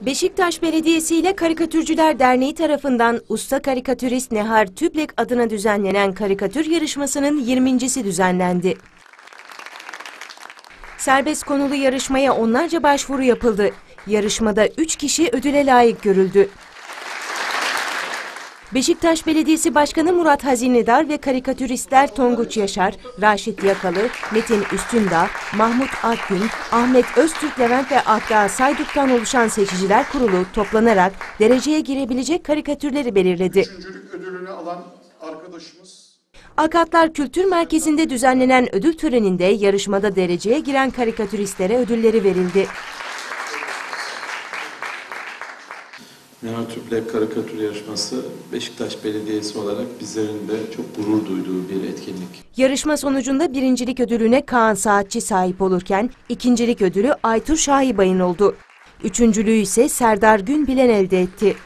Beşiktaş Belediyesi ile Karikatürcüler Derneği tarafından usta karikatürist Nehar Tüplek adına düzenlenen karikatür yarışmasının 20.si düzenlendi. Serbest konulu yarışmaya onlarca başvuru yapıldı. Yarışmada 3 kişi ödüle layık görüldü. Beşiktaş Belediyesi Başkanı Murat Hazinedar ve karikatüristler Tonguç Yaşar, Raşit Yakalı, Metin Üstündağ, Mahmut Akgün, Ahmet Öztürk Levent ve Akda Sayduk'tan oluşan seçiciler kurulu toplanarak dereceye girebilecek karikatürleri belirledi. Akatlar Kültür Merkezi'nde düzenlenen ödül töreninde yarışmada dereceye giren karikatüristlere ödülleri verildi. Nehal Tüplek karikatür yarışması Beşiktaş Belediyesi olarak bizlerin de çok gurur duyduğu bir etkinlik. Yarışma sonucunda birincilik ödülüne Kaan Saatçi sahip olurken ikincilik ödülü Aytur Şahibay'ın oldu. Üçüncülüğü ise Serdar Günbilen elde etti.